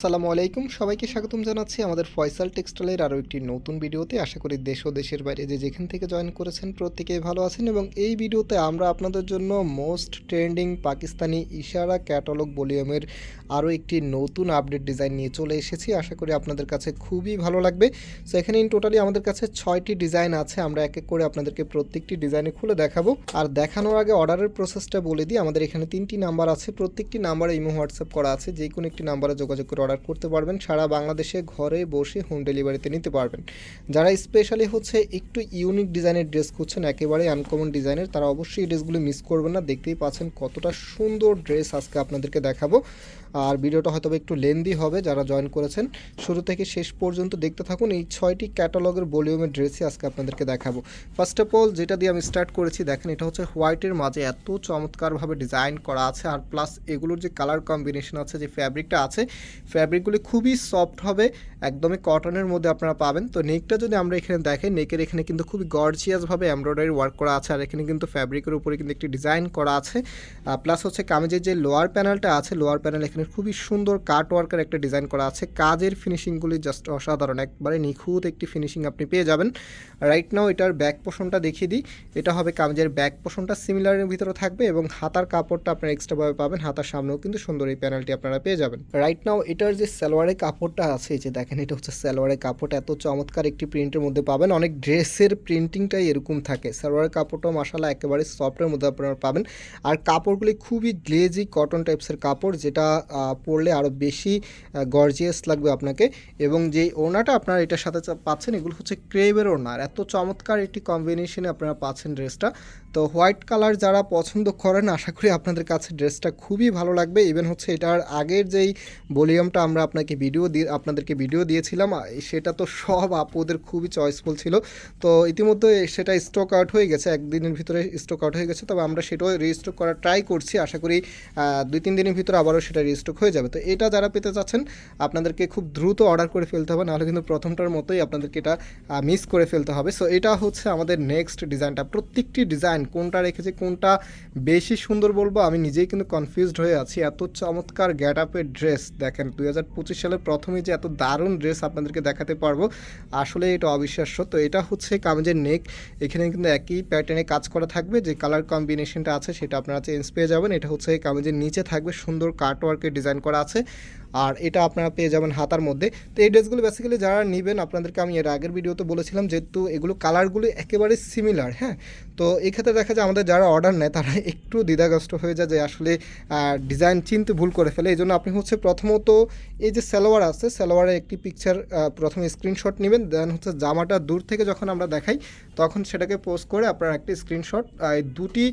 আসসালামু আলাইকুম। সবাইকে স্বাগতম জানাচ্ছি আমাদের ফয়সাল টেক্সটাইলের আরও একটি নতুন ভিডিওতে। আশা করি দেশ ও দেশের বাইরে যে যেখান থেকে জয়েন করেছেন প্রত্যেকেই ভালো আছেন এবং এই ভিডিওতে আমরা আপনাদের জন্য মোস্ট ট্রেন্ডিং পাকিস্তানি ইশারা ক্যাটালগ ভলিউমের আরও একটি নতুন আপডেট ডিজাইন নিয়ে চলে এসেছি। আশা করি আপনাদের কাছে খুবই ভালো লাগবে। সো এখানে ইন টোটালি আমাদের কাছে ছয়টি ডিজাইন আছে। আমরা এক এক করে আপনাদেরকে প্রত্যেকটি ডিজাইনে খুলে দেখাবো। আর দেখানোর আগে অর্ডারের প্রসেসটা বলে দিই। আমাদের এখানে তিনটি নাম্বার আছে। প্রত্যেকটি নাম্বারে ইমো, হোয়াটসঅ্যাপ করা আছে। যে কোনো একটি নাম্বারে যোগাযোগ করে অর্ডার করতে পারবেন, সারা বাংলাদেশে ঘরে বসে হোম ডেলিভারিতে নিতে পারবেন। যারা স্পেশালি হচ্ছে একটু ইউনিক ডিজাইনের ড্রেস খুঁজছেন, একেবারে আনকমন ডিজাইনের, তারা অবশ্যই এই ড্রেসগুলো মিস করবেন না। দেখতেই পাচ্ছেন কতটা সুন্দর ড্রেস আজকে আপনাদেরকে দেখাবো। আর ভিডিওটা হয়তো একটু লেন্দি হবে, যারা জয়েন করেছেন, শুরু থেকে শেষ পর্যন্ত দেখতে থাকুন। এই ছয়টি ক্যাটালগের ভলিউমের ড্রেসই আজকে আপনাদেরকে দেখাবো। ফার্স্ট অফ অল যেটা দিয়ে আমি স্টার্ট করেছি, দেখেন এটা হচ্ছে হোয়াইটের মাঝে এত চমৎকারভাবে ডিজাইন করা আছে। আর প্লাস এগুলোর যে কালার কম্বিনেশন আছে, যে ফ্যাব্রিকটা আছে ফ্যাব্রিকগুলি খুবই সফট হবে, একদমই কটনের মধ্যে আপনারা পাবেন। তো নেকটা যদি আমরা এখানে দেখেন নেকের এখানে কিন্তু খুবই গর্জিয়াসভাবে এমব্রয়ডারি ওয়ার্ক করা আছে, আর এখানে কিন্তু ফ্যাব্রিকের উপরে কিন্তু একটি ডিজাইন করা আছে। প্লাস হচ্ছে কামিজের যে লোয়ার প্যানেলটা আছে লোয়ার প্যানেল এখানে খুবই সুন্দর কাট ওয়ার্কের একটা ডিজাইন করা আছে। কাজের ফিনিশিংগুলি জাস্ট অসাধারণ, একবারে নিখুঁত একটি ফিনিশিং আপনি পেয়ে যাবেন। রাইট নাও এটার ব্যাক পোষণটা দেখিয়ে দিই। এটা হবে কামিজের ব্যাক পোষণটা সিমিলারের ভিতরে থাকবে এবং হাতার কাপড়টা আপনারা এক্সট্রাভাবে পাবেন, হাতার সামনেও কিন্তু সুন্দর এই প্যানেলটি আপনারা পেয়ে যাবেন। রাইট নাও এটার যে সালোয়ারের কাপড়টা আছে যে দেখেন, এটা হচ্ছে সালোয়ারের কাপড়টা। এত চমৎকার একটি প্রিন্টের মধ্যে পাবেন। অনেক ড্রেসের প্রিন্টিংটাই এরকম থাকে। সালোয়ারের কাপড়টাও মাসালা একেবারে সফটের মধ্যে আপনারা পাবেন। আর কাপড়গুলি খুবই গ্লেজি কটন টাইপসের কাপড়, যেটা পরলে আরও বেশি গর্জিয়াস লাগবে আপনাকে। এবং যে ওড়নাটা আপনারা এটার সাথে পাচ্ছেন, এগুলো হচ্ছে ক্রেবের ওড়না। আর এত চমৎকার একটি কম্বিনেশনে আপনারা পাচ্ছেন ড্রেসটা। তো হোয়াইট কালার যারা পছন্দ করেন, আশা করি আপনাদের কাছে ড্রেসটা খুবই ভালো লাগবে। ইভেন হচ্ছে এটার আগের যেই ভলিউমটা আমরা আপনাকে ভিডিও দিয়ে, আপনাদেরকে ভিডিও দিয়েছিলাম সেটা তো সব আপুদের খুবই চয়েসফুল ছিল। তো ইতিমধ্যে সেটা স্টক আউট হয়ে গেছে, একদিনের ভিতরে স্টক আউট হয়ে গেছে। তবে আমরা সেটাও রিস্টক করার ট্রাই করছি, আশা করি দুই, তিন দিনের ভিতরে আবারও সেটা রিস্টক হয়ে যাবে। তো এটা যারা পেতে চাচ্ছেন, আপনাদেরকে খুব দ্রুত অর্ডার করে ফেলতে হবে, নাহলে কিন্তু প্রথমটার মতোই আপনাদেরকে এটা মিস করে ফেলতে হবে। সো এটা হচ্ছে আমাদের নেক্সট ডিজাইনটা প্রত্যেকটি ডিজাইন কোনটা রেখেছে, কোনটা বেশি সুন্দর বলব, আমি নিজেই কিন্তু কনফিউজড হয়ে আছি। এত চমৎকার গ্যাট আপের ড্রেস দেখেন দুই হাজার পঁচিশ সালের প্রথমে যে এত দারুণ ড্রেস আপনাদেরকে দেখাতে পারব, আসলে এটা অবিশ্বাস্য। তো এটা হচ্ছে কামিজের নেক। এখানে কিন্তু একই প্যাটার্নে কাজ করা থাকবে, যে কালার কম্বিনেশনটা আছে সেটা আপনারা চেঞ্জ পেয়ে যাবেন। এটা হচ্ছে কামিজের নিচে থাকবে, সুন্দর কাটওয়ার্কের ডিজাইন করা আছে। আর এটা আপনারা পেয়ে যাবেন হাতার মধ্যে। তো এই ড্রেসগুলো বেসিক্যালি যারা নেবেন, আপনাদেরকে আমি এর আগের ভিডিওতে বলেছিলাম যেহেতু এগুলো কালারগুলো একেবারে সিমিলার হ্যাঁ? তো এই ক্ষেত্রে দেখা যায় আমাদের যারা অর্ডার নেয়, তারা একটু দ্বিধাগ্রস্ত হয়ে যায় যে আসলে ডিজাইন চিনতে ভুল করে ফেলে। এই জন্য আপনি হচ্ছে প্রথমত এই যে সালোয়ার আছে সালোয়ারের একটি পিকচার প্রথমে স্ক্রিনশট নেবেন দেন হচ্ছে জামাটা দূর থেকে যখন আমরা দেখাই, তখন সেটাকে পোস্ট করে আপনার একটি স্ক্রিনশট এই দুটি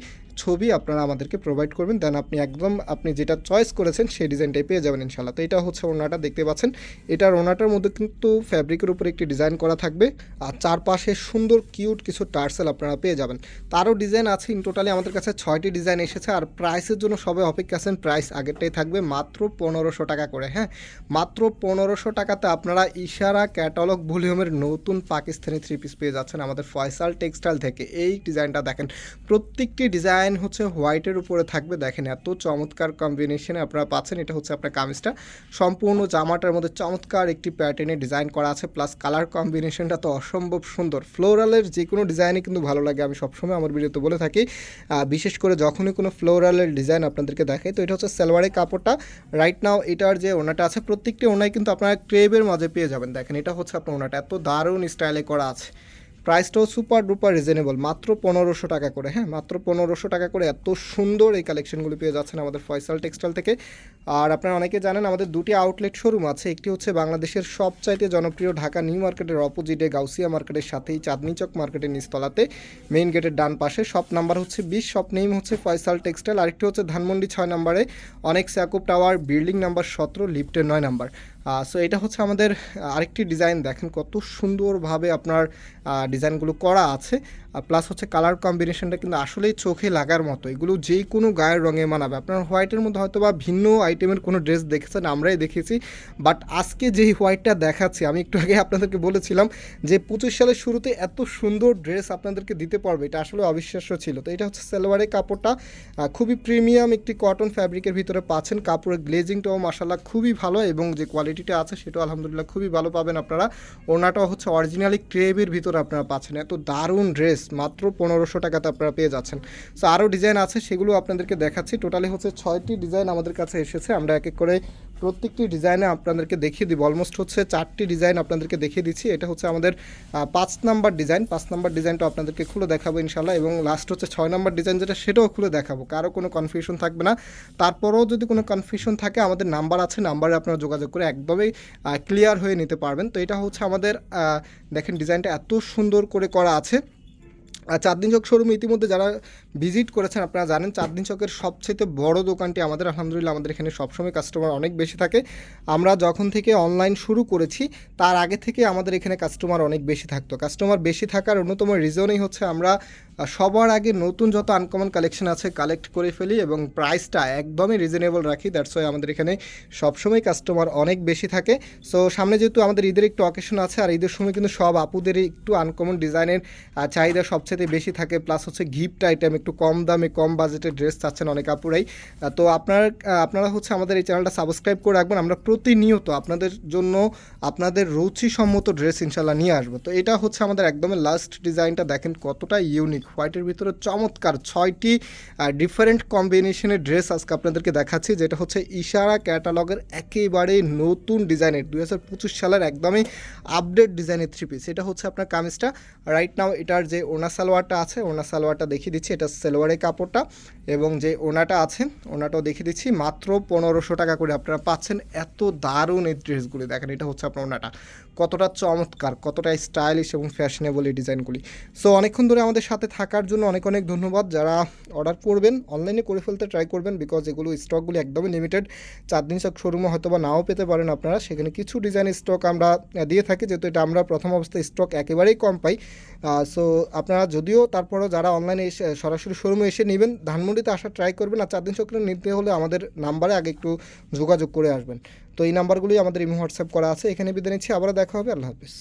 ছবি আপনারা আমাদেরকে প্রোভাইড করবেন দেন আপনি একদম আপনি যেটা চয়েস করেছেন সেই ডিজাইনটাই পেয়ে যাবেন ইনশাল্লাহ তো এটা হচ্ছে ওনাটা দেখতে পাচ্ছেন। এটার ওনাটার মধ্যে কিন্তু ফ্যাব্রিকের উপরে একটি ডিজাইন করা থাকবে, আর চারপাশে সুন্দর কিউট কিছু টার্সেল আপনারা পেয়ে যাবেন। তারও ডিজাইন আছে ইন টোটালি আমাদের কাছে ছয়টি ডিজাইন এসেছে, আর প্রাইসের জন্য সবাই অপেক্ষা আছেন প্রাইস আগেরটাই থাকবে মাত্র পনেরোশো টাকা করে হ্যাঁ? মাত্র পনেরোশো টাকাতে আপনারা ইশারা ক্যাটালগ ভলিউমের নতুন পাকিস্তানি থ্রি পিস পেয়ে যাচ্ছেন আমাদের ফয়সাল টেক্সটাইল থেকে। এই ডিজাইনটা দেখেন, প্রত্যেকটি ডিজাইন হচ্ছে হোয়াইটের উপরে থাকবে, দেখেন এত চমৎকার কম্বিনেশনে আপনারা পাচ্ছেন, এটা হচ্ছে আপনার কামিজটা। সম্পূর্ণ জামাটার মধ্যে চমৎকার একটি প্যাটার্নে ডিজাইন করা আছে প্লাস কালার কম্বিনেশনটা তো অসম্ভব সুন্দর। ফ্লোরালের যে কোনো ডিজাইনই কিন্তু ভালো লাগে, আমি সবসময় আমার ভিডিওতে বলে থাকি। বিশেষ করে যখনই কোনো ফ্লোরালের ডিজাইন আপনাদেরকে দেখাই, তো এটা হচ্ছে সালোয়ারের কাপড়টা। রাইট নাও এটার যে ওনাটা আছে, প্রত্যেকটি ওনায় কিন্তু আপনারা ক্রেবের মাঝে পেয়ে যাবেন। দেখেন, এটা হচ্ছে আপনার ওনাটা, এত দারুণ স্টাইলে করা আছে। প্রাইসটাও সুপার ডুপার রিজনেবল, মাত্র পনেরোশো টাকা করে। হ্যাঁ মাত্র পনেরোশো টাকা করে এত সুন্দর এই কালেকশনগুলো পেয়ে যাচ্ছেন আমাদের ফয়সাল টেক্সটাইল থেকে। আর আপনারা অনেকে জানেন, আমাদের দুটি আউটলেট শোরুম আছে। একটি হচ্ছে বাংলাদেশের সবচাইতে জনপ্রিয় ঢাকা নিউ মার্কেটের অপোজিটে গাউসিয়া মার্কেটের সাথেই চাঁদনি চক মার্কেটের নিচতলাতে মেইন গেটের ডান পাশে। শপ নাম্বার হচ্ছে বিশ শপ নেম হচ্ছে ফয়সাল টেক্সটাইল আরেকটি হচ্ছে ধানমন্ডি ছয় নম্বরে অনেক স্যাকুপ টাওয়ার বিল্ডিং নাম্বার সতেরো লিফটের নয় নাম্বার। সো এটা হচ্ছে আমাদের আরেকটি ডিজাইন দেখেন কত সুন্দরভাবে আপনার ডিজাইনগুলো করা আছে। আর প্লাস হচ্ছে কালার কম্বিনেশনটা কিন্তু আসলেই চোখে লাগার মতো। এগুলো যে কোনো গায়ের রঙে মানাবে। আপনার হোয়াইটের মধ্যে হয়তো বা ভিন্ন আইটেমের কোনো ড্রেস দেখেছেন, আমরাই দেখেছি। বাট আজকে যেই হোয়াইটটা দেখাচ্ছি, আমি একটু আগে আপনাদেরকে বলেছিলাম যে পঁচিশ সালের শুরুতে এত সুন্দর ড্রেস আপনাদেরকে দিতে পারবে। এটা আসলে অবিশ্বাস্য ছিল। তো এটা হচ্ছে সালোয়ারের কাপড়টা। খুবই প্রিমিয়াম একটি কটন ফ্যাব্রিকের ভিতরে পাচ্ছেন। কাপড়ের গ্লেজিংটাও মাসাল্লাহ খুবই ভালো এবং যে কোয়ালিটিটা আছে, সেটাও আলহামদুলিল্লাহ খুবই ভালো পাবেন আপনারা। ওনাটাও হচ্ছে অরিজিনালি ক্রেবের ভিতরে আপনারা পাচ্ছেন। এত দারুণ ড্রেস মাত্র পনেরোশো টাকাতে আপনারা পেয়ে যাচ্ছেন। সো আরও ডিজাইন আছে, সেগুলো আপনাদেরকে দেখাচ্ছি। টোটালি হচ্ছে ছয়টি ডিজাইন আমাদের কাছে এসেছে। আমরা এক এক করে প্রত্যেকটি ডিজাইনে আপনাদেরকে দেখিয়ে দিব। অলমোস্ট হচ্ছে চারটি ডিজাইন আপনাদেরকে দেখিয়ে দিচ্ছি। এটা হচ্ছে আমাদের পাঁচ নাম্বার ডিজাইন। পাঁচ নাম্বার ডিজাইনটা আপনাদেরকে খুলে দেখাবো ইনশাল্লাহ এবং লাস্ট হচ্ছে ছয় নাম্বার ডিজাইন যেটা, সেটাও খুলে দেখাবো। কারও কোনো কনফিউশন থাকবে না। তারপরেও যদি কোনো কনফিউশন থাকে, আমাদের নাম্বার আছে, নাম্বারে আপনারা যোগাযোগ করে একদমই ক্লিয়ার হয়ে নিতে পারবেন। তো এটা হচ্ছে আমাদের দেখেন ডিজাইনটা এত সুন্দর করে করা আছে। আর চাঁদনি যোগ শোরুমে ইতিমধ্যে যারা ভিজিট করেছেন আপনারা জানেন, চাঁদনি চকের সবচেয়ে বড় দোকানটি আমাদের, আলহামদুলিল্লাহ আমাদের এখানে সবসময় কাস্টমার অনেক বেশি থাকে। আমরা যখন থেকে অনলাইন শুরু করেছি, তার আগে থেকে আমাদের এখানে কাস্টমার অনেক বেশি থাকতো। কাস্টমার বেশি থাকার অন্যতম রিজনই হচ্ছে আমরা সবার আগে নতুন যত আনকমন কালেকশন আছে কালেক্ট করে ফেলি এবং প্রাইসটা একদমই রিজনেবল রাখি। দ্যাটস ওয়াই আমাদের এখানে সবসময় কাস্টমার অনেক বেশি থাকে। সো সামনে যেহেতু আমাদের ঈদের একটু অকেশন আছে, আর ঈদের সময় কিন্তু সব আপুদেরই একটু আনকমন ডিজাইনের চাহিদা সবচেয়ে বেশি থাকে। প্লাস হচ্ছে গিফট আইটেম একটু কম দামে, কম বাজেটের ড্রেস চাচ্ছেন অনেক আপুরাই। তো আপনার আপনারা হচ্ছে আমাদের এই চ্যানেলটা সাবস্ক্রাইব করে রাখবেন। আমরা প্রতিনিয়ত আপনাদের জন্য আপনাদের রুচিসম্মত ড্রেস ইনশাল্লাহ নিয়ে আসব। তো এটা হচ্ছে আমাদের একদমই লাস্ট ডিজাইনটা। দেখেন কতটা ইউনিক হোয়াইটের ভিতরে চমৎকার ছয়টি ডিফারেন্ট কম্বিনেশনের ড্রেস আজকে আপনাদেরকে দেখাচ্ছি, যেটা হচ্ছে ইশারা ক্যাটালগের একেবারে নতুন ডিজাইনের, দুই হাজার পঁচিশ সালের একদমই আপডেট ডিজাইনের থ্রি পিস এটা হচ্ছে আপনার কামিজটা। রাইট নাও এটার যে ওনা সালোয়ারটা আছে ওনা সালোয়ারটা দেখিয়ে দিচ্ছি। এটা সালোয়ারের কাপড়টা এবং যে ওনাটা আছে, ওনাটাও দেখিয়ে দিচ্ছি। মাত্র পনেরোশো টাকা করে আপনারা পাচ্ছেন। এত দারুণ এই ড্রেসগুলি। দেখেন, এটা হচ্ছে আপনার ওনাটা। কতটা চমৎকার, কতটা স্টাইলিশ এবং ফ্যাশনেবল এই ডিজাইনগুলি। সো অনেকক্ষণ ধরে আমাদের সাথে থাকার জন্য অনেক অনেক ধন্যবাদ। যারা অর্ডার করবেন অনলাইনে করে ফেলতে ট্রাই করবেন বিকজ এগুলো স্টকগুলি একদমই লিমিটেড চার দিন চক শোরুমে হয়তো বা নাও পেতে পারেন আপনারা। সেখানে কিছু ডিজাইন স্টক আমরা দিয়ে থাকি। যেহেতু এটা আমরা প্রথম অবস্থায় স্টক একেবারেই কম পাই। সো আপনারা যদিও তারপরও যারা অনলাইনে এসে সরাসরি শোরুমে এসে নেবেন। ধানমন্ডিতে আসার ট্রাই করবেন আর চার দিন চক্রে নিতে হলে আমাদের নাম্বারে আগে একটু যোগাযোগ করে আসবেন। তো এই নাম্বারগুলি আমাদের ইমো হোয়াটসঅ্যাপ করা আছে। এখানে বিদায় নিচ্ছি। আবারও দেখা হবে। আল্লাহ হাফিজ।